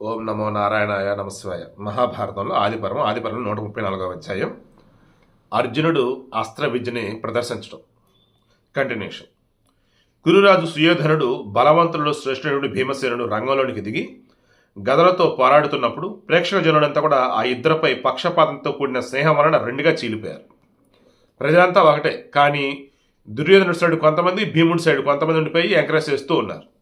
ఓం నమో నారాయణాయ నమస్వాయ. మహాభారతంలో ఆదిపర్వం ఆదిపర్వం నూట ముప్పై నాలుగవ అధ్యాయం. అర్జునుడు అస్త్ర విద్యని ప్రదర్శించడం. కంటిన్యూషన్ కురురాజు సుయోధనుడు బలవంతుడు శ్రేష్ఠుడు భీమసేనుడు రంగంలోనికి దిగి గదలతో పోరాడుతున్నప్పుడు ప్రేక్షక జనులంతా కూడా ఆ ఇద్దరిపై పక్షపాతంతో కూడిన స్నేహం వలన రెండుగా చీలిపోయారు. ప్రజలంతా ఒకటే కానీ దుర్యోధనుడి సైడ్ కొంతమంది భీముడి సైడ్ కొంతమంది ఉండిపోయి ఎంకరేజ్ చేస్తూ ఉన్నారు.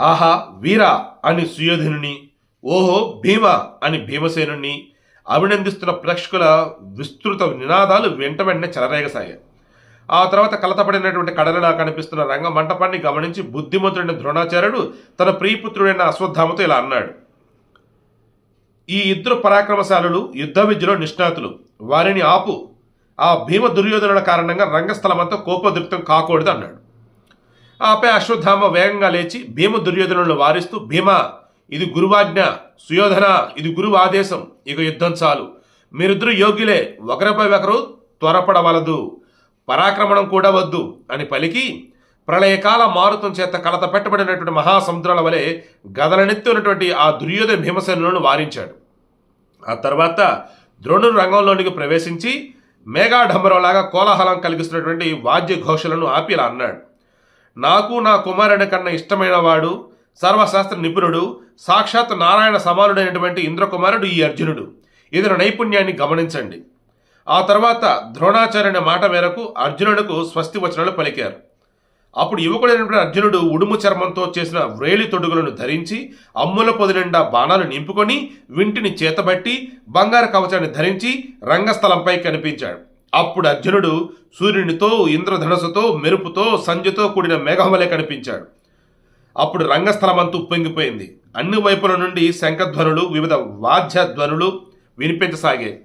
ఆహా వీరా అని సుయోధనుని ఓహో భీమ అని భీమసేనుని అభినందిస్తున్న ప్రేక్షకుల విస్తృత నినాదాలు వెంట వెంటనే చెలరేగసాగాయి. ఆ తర్వాత కలతపడినటువంటి కడలలా కనిపిస్తున్న రంగ మంటపాన్ని గమనించి బుద్ధిమంతుడైన ద్రోణాచార్యుడు తన ప్రియపుత్రుడైన అశ్వత్థామతో ఇలా అన్నాడు. ఈ ఇద్దరు పరాక్రమశాలులు యుద్ధ విద్యలో నిష్ణాతులు. వారిని ఆపు. ఆ భీమ దుర్యోధనుల కారణంగా రంగస్థలమంతా కోపోద్రిక్తం కాకూడదు అన్నాడు. ఆపై అశ్వత్థామ వేగంగా లేచి భీమ దుర్యోధనులను వారిస్తూ భీమ ఇది గురువాజ్ఞ సుయోధన ఇది గురువు ఆదేశం ఇక యుద్ధం చాలు. మీరిద్దరు యోగ్యులే ఒకరిపై ఒకరు త్వరపడవలదు. పరాక్రమణం కూడా వద్దు అని పలికి ప్రళయకాల మారుతం చేత కలత పెట్టబడినటువంటి మహాసముద్రాల వలె గదలనెత్తున్నటువంటి ఆ దుర్యోధన భీమసేనులను వారించాడు. ఆ తర్వాత ద్రోణుడు రంగంలోనికి ప్రవేశించి మేఘాఢంబరంలాగా కోలాహలం కలిగిస్తున్నటువంటి వాద్య ఘోషలను ఆపి ఇలా అన్నాడు. నాకు నా కుమారుని కన్నా ఇష్టమైన వాడు సర్వశాస్త్ర నిపుణుడు సాక్షాత్ నారాయణ సమానుడైనటువంటి ఇంద్రకుమారుడు ఈ అర్జునుడు. ఇతని నైపుణ్యాన్ని గమనించండి. ఆ తర్వాత ద్రోణాచార్యుని మాట మేరకు అర్జునుడుకు స్వస్తి వచనాలు పలికారు. అప్పుడు యువకుడైనటువంటి అర్జునుడు ఉడుము చర్మంతో చేసిన వ్రేలి తొడుగులను ధరించి అమ్ముల పొది నిండా బాణాలు నింపుకొని వింటిని చేతబట్టి బంగారు కవచాన్ని ధరించి రంగస్థలంపై కనిపించాడు. అప్పుడు అర్జునుడు సూర్యునితో ఇంద్రధనస్సుతో మెరుపుతో సంధ్యతో కూడిన మేఘమలే కనిపించాడు. అప్పుడు రంగస్థలమంతా ఉప్పొంగిపోయింది. అన్ని వైపుల నుండి శంఖధ్వనులు వివిధ వాద్యధ్వనులు వినిపించసాగే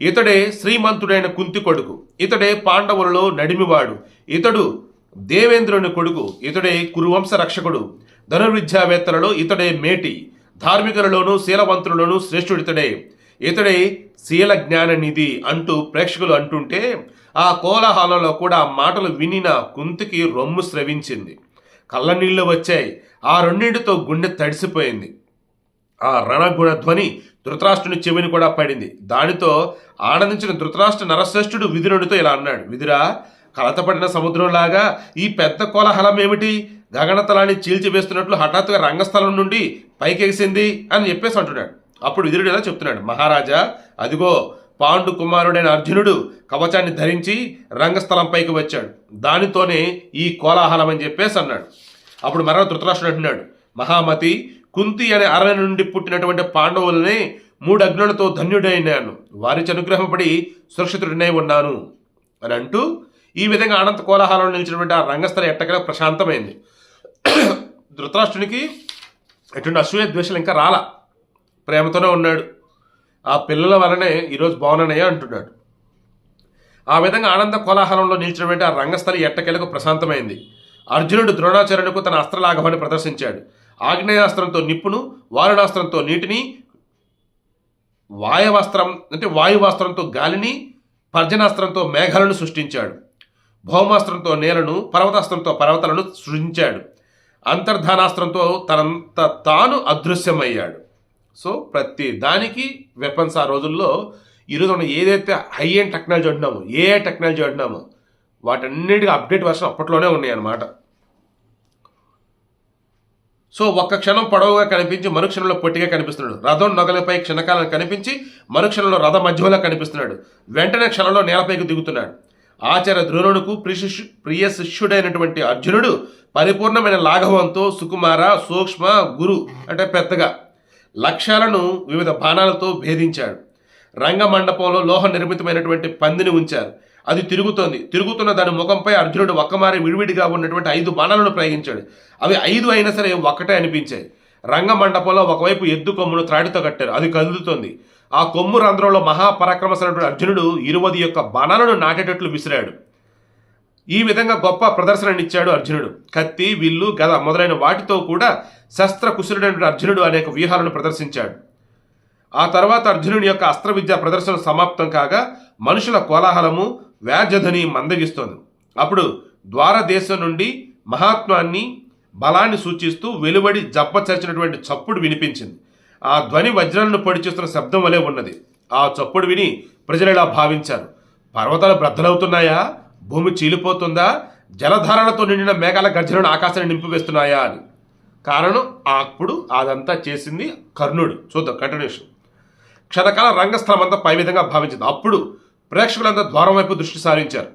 ఇతడే శ్రీమంతుడైన కుంతి కొడుకు ఇతడే పాండవులలో నడిమివాడు ఇతడు దేవేంద్రుని కొడుకు ఇతడే కురువంశ రక్షకుడు ధనుర్విద్యావేత్తలలో ఇతడే మేటి ధార్మికులలోనూ శీలవంతులలోనూ శ్రేష్ఠుడితడే. ఇతడే శీల జ్ఞాన నిధి అంటూ ప్రేక్షకులు అంటుంటే ఆ కోలాహలంలో కూడా మాటలు వినిన కుంతికి రొమ్ము స్రవించింది. కళ్ళనీళ్ళు వచ్చాయి. ఆ రెండింటితో గుండె తడిసిపోయింది. ఆ రణగుణ ధ్వని ధృతరాష్ట్రుని చెవిని కూడా పడింది. దానితో ఆనందించిన ధృతరాష్ట్ర నరశ్రేష్ఠుడు విధునుడితో ఇలా అన్నాడు. విధురా కలతపడిన సముద్రంలాగా ఈ పెద్ద కోలాహలం ఏమిటి? గగనతలాన్ని చీల్చివేస్తున్నట్లు హఠాత్తుగా రంగస్థలం నుండి పైకెగిసింది అని చెప్పేసి అంటున్నాడు. అప్పుడు విదురుడు ఎలా చెప్తున్నాడు? మహారాజా అదిగో పాండు కుమారుడైన అర్జునుడు కవచాన్ని ధరించి రంగస్థలంపైకి వచ్చాడు. దానితోనే ఈ కోలాహలం అని చెప్పేసి అన్నాడు. అప్పుడు మరణ ధృతరాష్ట్రుడు అంటున్నాడు మహామతి కుంతి అనే అరణ్య నుండి పుట్టినటువంటి పాండవులనే మూడు అగ్నులతో ధన్యుడైనాను. వారి అనుగ్రహపడి సురక్షితుడినై ఉన్నాను. అని అంటూ ఈ విధంగా అనంత కోలాహలంలో నిలిచినటువంటి ఆ రంగస్థల ఎట్టకల ప్రశాంతమైంది. ధృతరాష్ట్రునికి ఎటువంటి అసూయ ద్వేషాలు ఇంకా రాలా. ప్రేమతోనే ఉన్నాడు. ఆ పిల్లల వలనే ఈరోజు బాగున్నానయ్యా అంటున్నాడు. ఆ విధంగా ఆనంద కోలాహలంలో నిలిచినటువంటి ఆ రంగస్థలి ఎట్టకెలకు ప్రశాంతమైంది. అర్జునుడు ద్రోణాచార్యునికి తన అస్త్రలాఘవాన్ని ప్రదర్శించాడు. ఆగ్నేయాస్త్రంతో నిప్పును వారుణాస్త్రంతో నీటిని వాయవస్త్రం అంటే వాయువాస్త్రంతో గాలిని పర్జనాస్త్రంతో మేఘాలను సృష్టించాడు. భౌమాస్త్రంతో నేలను పర్వతాస్త్రంతో పర్వతాలను సృష్టించాడు అంతర్ధానాస్త్రంతో తనంత తాను అదృశ్యమయ్యాడు. సో ప్రతి దానికి వెపన్స్ ఆ రోజుల్లో ఈరోజు మనం ఏదైతే హై అండ్ టెక్నాలజీ అంటున్నామో ఏ టెక్నాలజీ అంటున్నామో వాటన్నిటికీ అప్డేట్ వర్షన్ అప్పట్లోనే ఉన్నాయి అన్నమాట సో ఒక్క క్షణం పొడవుగా కనిపించి మరుక్షణంలో పొట్టిగా కనిపిస్తున్నాడు. రథం నొగలపై క్షణకాలం కనిపించి మరుక్షణంలో రథ మధ్యలో కనిపిస్తున్నాడు. వెంటనే క్షణంలో నేలపైకి దిగుతున్నాడు. ఆచార్య ద్రోణుడుకు ప్రిశిష్యు ప్రియ శిష్యుడైనటువంటి అర్జునుడు పరిపూర్ణమైన లాఘవంతో సుకుమార సూక్ష్మ గురు అంటే పెద్దగా లక్ష్యాలను వివిధ బాణాలతో భేదించాడు. రంగమండపంలో లోహ నిర్మితమైనటువంటి పందిని ఉంచారు. అది తిరుగుతోంది. తిరుగుతున్న దాని ముఖంపై అర్జునుడు ఒక్కమారి విడివిడిగా ఉన్నటువంటి ఐదు బాణాలను ప్రయోగించాడు. అవి ఐదు అయినా సరే ఒక్కటే అనిపించాయి. రంగమండపంలో ఒకవైపు ఎద్దు కొమ్మును త్రాడితో కట్టారు. అది కదులుతోంది. ఆ కొమ్ము రంధ్రంలో మహాపరాక్రమశైనటువంటి అర్జునుడు ఇరువది యొక్క బాణాలను నాటేటట్లు విసిరాడు. ఈ విధంగా గొప్ప ప్రదర్శననిచ్చాడు అర్జునుడు. కత్తి విల్లు గద మొదలైన వాటితో కూడా శస్త్రకుశలుడైన అర్జునుడు అనేక వ్యూహాలను ప్రదర్శించాడు. ఆ తర్వాత అర్జునుడి యొక్క అస్త్ర విద్యా ప్రదర్శన సమాప్తం కాగా మనుషుల కోలాహలము వ్యాజధని మందగిస్తోంది. అప్పుడు ద్వారదేశం నుండి మహాత్మాన్ని బలాన్ని సూచిస్తూ వెలువడి జప్పచరిచినటువంటి చప్పుడు వినిపించింది. ఆ ధ్వని వజ్రాలను పొడి చేస్తున్న శబ్దం వలె ఉన్నది. ఆ చప్పుడు విని ప్రజలు ఇలా భావించారు. పర్వతాలు బ్రద్దలవుతున్నాయా? భూమి చీలిపోతుందా? జలధారలతో నిండిన మేఘాల గర్జనను ఆకాశాన్ని నింపివేస్తున్నాయా అని. కారణం అప్పుడు అదంతా చేసింది కర్ణుడు. చూద్దాం కంటిన్యూషన్ క్షణకాల రంగస్థలం అంతా పై విధంగా భావించింది. అప్పుడు ప్రేక్షకులంతా ద్వారం వైపు దృష్టి సారించారు.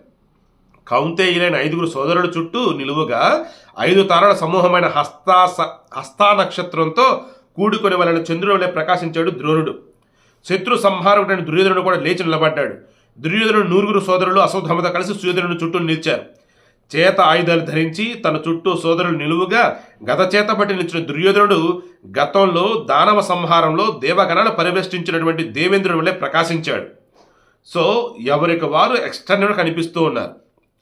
కౌంతేయులైన ఐదుగురు సోదరుల చుట్టూ నిలువుగా ఐదు తారల సమూహమైన హస్తా హస్తా నక్షత్రంతో కూడుకొని వలన చంద్రుడు వలె ప్రకాశించాడు ద్రోణుడు. శత్రు సంహారకుడైన దుర్యోధనుడు కూడా లేచి నిలబడ్డాడు. దుర్యోధనుడు నూరుగురు సోదరులు అశ్వత్థామతో కలిసి సుయోధనుడు చుట్టూ నిలిచారు. చేత ఆయుధాలు ధరించి తన చుట్టూ సోదరులు నిలువుగా గత చేత పట్టి నిలిచిన దుర్యోధనుడు గతంలో దానవ సంహారంలో దేవగణాలు పరివేష్టించినటువంటి దేవేంద్రుడి వల్లే ప్రకాశించాడు. సో ఎవరికి వారు ఎక్స్టర్నల్ కనిపిస్తూ ఉన్నారు.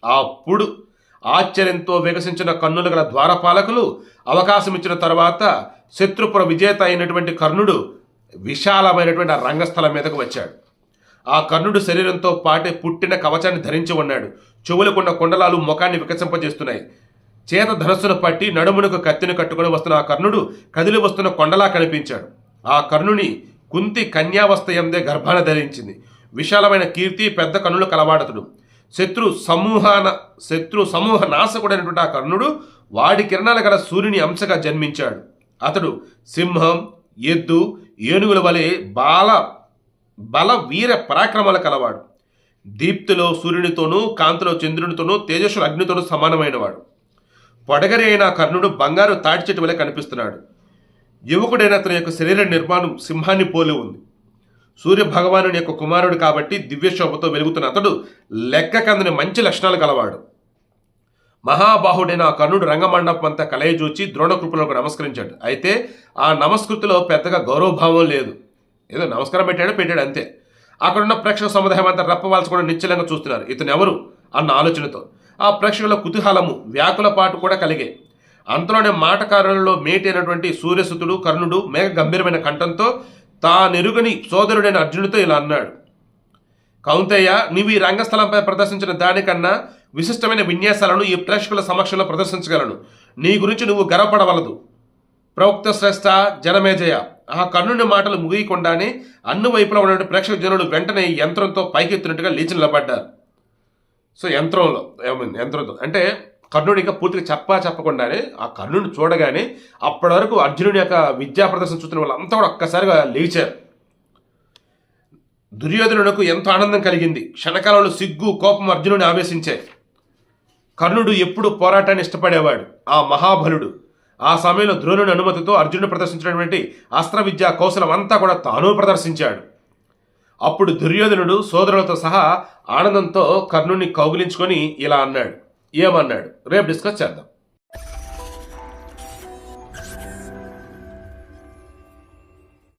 అప్పుడు ఆశ్చర్యంతో వికసించిన కన్నులు గల ద్వారపాలకులు అవకాశం ఇచ్చిన తర్వాత శత్రుపుర విజేత అయినటువంటి కర్ణుడు విశాలమైనటువంటి ఆ రంగస్థలం మీదకు వచ్చాడు. ఆ కర్ణుడు శరీరంతో పాటే పుట్టిన కవచాన్ని ధరించి ఉన్నాడు. చెవులకున్న కొండలాలు ముఖాన్ని వికసింపజేస్తున్నాయి. చేత ధనస్సును పట్టి నడుమునకు కత్తిని కట్టుకుని వస్తున్న ఆ కర్ణుడు కదిలి వస్తున్న కొండలా కనిపించాడు. ఆ కర్ణుని కుంతి కన్యావస్థ ఎందే గర్భాన ధరించింది. విశాలమైన కీర్తి పెద్ద కన్నులు కలవాడతుడు. శత్రు సమూహాన శత్రు సమూహ నాశకుడైనటువంటి ఆ కర్ణుడు వాడి కిరణాల గల సూర్యుని అంశగా జన్మించాడు. అతడు సింహం ఎద్దు ఏనుగుల వలె బాల బల వీర పరాక్రమాల కలవాడు. దీప్తిలో సూర్యునితోనూ కాంతిలో చంద్రునితోనూ తేజస్సులు అగ్నితోనూ సమానమైనవాడు. పొడగరి అయిన కర్ణుడు బంగారు తాటి చెట్టు వలె కనిపిస్తున్నాడు. యువకుడైన అతని యొక్క శరీర నిర్మాణం సింహాన్ని పోలి ఉంది. సూర్య భగవాను యొక్క కుమారుడు కాబట్టి దివ్యశోభతో వెలుగుతున్న అతడు లెక్క కందని మంచి లక్షణాలు కలవాడు. మహాబాహుడైన ఆ కర్ణుడు రంగమండపం అంతా కలయజూచి ద్రోణకృపలకు నమస్కరించాడు. అయితే ఆ నమస్కృతిలో పెద్దగా గౌరవభావం లేదు. ఏదో నమస్కారం పెట్టాడు పెట్టాడు అంతే. అక్కడున్న ప్రేక్షక సముదాయం అంతా కూడా నిశ్చలంగా చూస్తున్నారు. ఇతను ఎవరు? అన్న ఆలోచనతో. ఆ ప్రేక్షకుల కుతూహలము వ్యాకుల పాటు కూడా కలిగే. అంతలోనే మాటకారులలో మేటి అయినటువంటి సూర్యసుతుడు కర్ణుడు మేఘ గంభీరమైన కంఠంతో తానెరుగని సోదరుడైన అర్జునుడితో ఇలా అన్నాడు. కౌంతయ్య నీవు ఈ రంగస్థలంపై ప్రదర్శించిన దానికన్నా విశిష్టమైన విన్యాసాలను ఈ ప్రేక్షకుల సమక్షంలో ప్రదర్శించగలను. నీ గురించి నువ్వు గర్వపడవలదు. ప్రవక్త శ్రేష్ఠ జనమేజయ. ఆ కర్ణుని మాటలు ముగియకుండానే అన్ని వైపులా ఉన్నటువంటి ప్రేక్షక జనులు వెంటనే యంత్రంతో పైకెత్తినట్టుగా లేచి నిలబడ్డారు. సో యంత్రంలో ఏమైంది యంత్రంతో అంటే కర్ణుడు ఇంకా పూర్తిగా చెప్పా చెప్పకుండానే ఆ కర్ణుడిని చూడగానే అప్పటి వరకు అర్జునుడి యొక్క విద్యా ప్రదర్శన చూస్తున్న వాళ్ళంతా కూడా ఒక్కసారిగా లేచారు. దుర్యోధనుడుకు ఎంతో ఆనందం కలిగింది. క్షణకాలంలో సిగ్గు కోపం అర్జునుడిని ఆవేశించాయి. కర్ణుడు ఎప్పుడు పోరాటాన్ని ఇష్టపడేవాడు. ఆ మహాబలుడు. ఆ సమయంలో ద్రోణుని అనుమతితో అర్జునుడు ప్రదర్శించినటువంటి అస్త్ర విద్యా కౌశలం అంతా కూడా తాను ప్రదర్శించాడు. అప్పుడు దుర్యోధనుడు సోదరులతో సహా ఆనందంతో కర్ణుణ్ణి కౌగిలించుకొని ఇలా అన్నాడు. ఏమన్నాడు? రేపు డిస్కస్ చేద్దాం.